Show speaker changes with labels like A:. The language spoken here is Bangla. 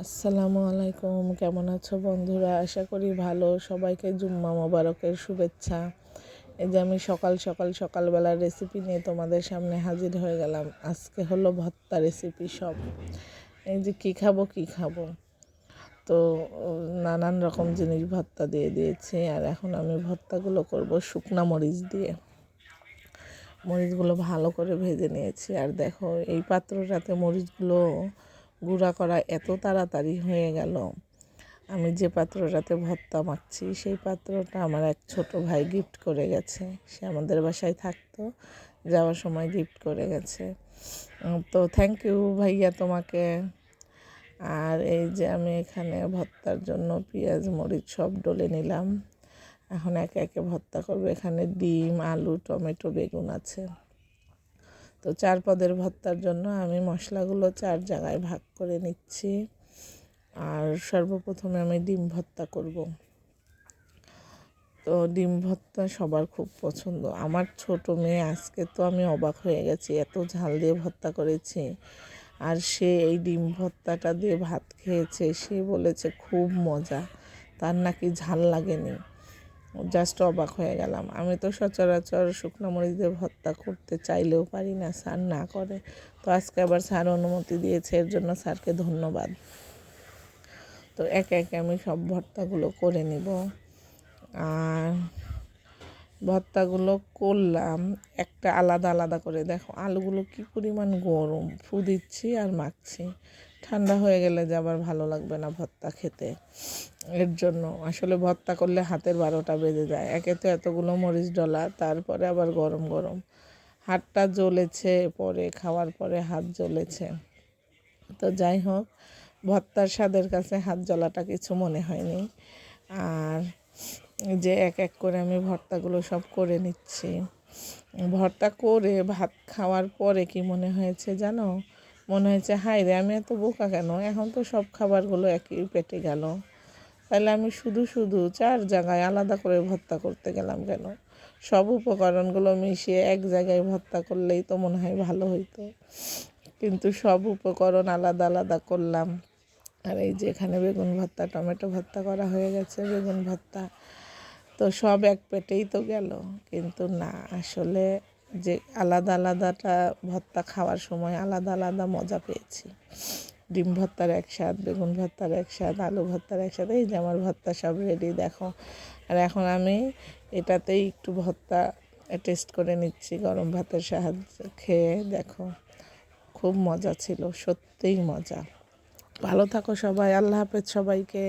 A: আসসালামু আলাইকুম, কেমন আছো বন্ধুরা? আশা করি ভালো। সবাইকে জুম্মা মোবারকের শুভেচ্ছা। এই যে আমি সকাল সকাল সকালবেলার রেসিপি নিয়ে তোমাদের সামনে হাজির হয়ে গেলাম। আজকে হলো ভর্তা রেসিপি সব। এই যে কী খাব কী খাব? তো, নানান রকম জিনিস ভর্তা দিয়ে দিয়েছি। আর এখন আমি ভর্তাগুলো করব শুকনা মরিচ দিয়ে। মরিচগুলো ভালো করে ভেজে নিয়েছি। আর দেখো, এই পাত্রটাতে মরিচগুলো গুঁড়া করা এত তাড়াতাড়ি হয়ে গেল। আমি যে পাত্রটাতে ভর্তা মাখছি, সেই পাত্রটা আমার এক ছোট ভাই গিফট করে গেছে। সে আমাদের বাসায় থাকতো, যাওয়ার সময় গিফট করে গেছে। তো থ্যাংক ইউ ভাইয়া তোমাকে। আর এই যে আমি এখানে ভর্তার জন্য পেঁয়াজ, মরিচ সব ডলে নিলাম। এখন একে একে ভর্তা করব। এখানে ডিম, আলু, টমেটো, বেগুন আছে। তো চার পদের ভর্তার জন্য আমি মশলাগুলো চার জায়গায় ভাগ করে নিচ্ছি। আর সর্বপ্রথমে আমি ডিম ভর্তা করব। তো ডিম ভর্তা সবার খুব পছন্দ। আমার ছোট মেয়ে আজকে তো আমি অবাক হয়ে গেছি, এত ঝাল দিয়ে ভর্তা করেছি। আর সে এই ডিম ভর্তাটা দিয়ে ভাত খেয়েছে, সে বলেছে খুব মজা, তার নাকি ঝাল লাগেনি। জাস্ট অবাক হয়ে গেলাম। আমি তো সচরাচর শুকনো মরিচ দিয়ে ভর্তা করতে চাইলেও পারি না, স্যার না করে। তো আজকে আবার স্যার অনুমতি দিয়েছে, এর জন্য স্যারকে ধন্যবাদ। তো একে একে আমি সব ভর্তাগুলো করে নিব। আর ভর্তাগুলো করলাম। একটা আলাদা আলাদা করে। দেখো, আলুগুলো কি পরিমাণ গরম। ফু দিচ্ছি আর মাখছি। ঠান্ডা হয়ে গেলে যে আবার ভালো লাগবে না ভর্তা খেতে। এর জন্য আসলে ভর্তা করলে হাতের বারোটা বেজে যায়। একে তো এতগুলো মরিচ ডলা, তারপরে আবার গরম গরম। হাতটা জ্বলেছে পরে, খাওয়ার পরে হাত জ্বলেছে। তো যাই হোক, ভর্তার স্বাদের কাছে হাত জ্বলাটা কিছু মনে হয়নি। আর যে এক এক করে আমি ভর্তাগুলো সব করে নিচ্ছি। ভর্তা করে ভাত খাওয়ার পরে কি মনে হয়েছে জানো? মনে হয়েছে হাই রে, আমি এত বোকা কেন? এখন তো সব খাবারগুলো একই পেটে গেল। তাহলে আমি শুধু শুধু চার জায়গায় আলাদা করে ভর্তা করতে গেলাম কেন? সব উপকরণগুলো মিশিয়ে এক জায়গায় ভর্তা করলেই তো মনে হয় ভালো হইতো। কিন্তু সব উপকরণ আলাদা আলাদা করলাম। আর এই যে এখানে বেগুন ভর্তা, টমেটো ভর্তা করা হয়ে গেছে। বেগুন ভর্তা তো সব এক পেটেই তো গেল। কিন্তু না, আসলে যে আলাদা আলাদাটা ভর্তা খাওয়ার সময় আলাদা আলাদা মজা পেয়েছি। ডিম ভর্তার এক বেগুন ভর্তার এক আলু ভর্তার এক স্বাদ এই যে আমার ভর্তা সব রেডি দেখো। আর এখন আমি এটাতেই একটু ভর্তা টেস্ট করে নিচ্ছি গরম ভাতের সাহায্যে। খেয়ে দেখো, খুব মজা ছিল, সত্যিই মজা। ভালো থাকো সবাই, আল্লাহ হাফেজ সবাইকে।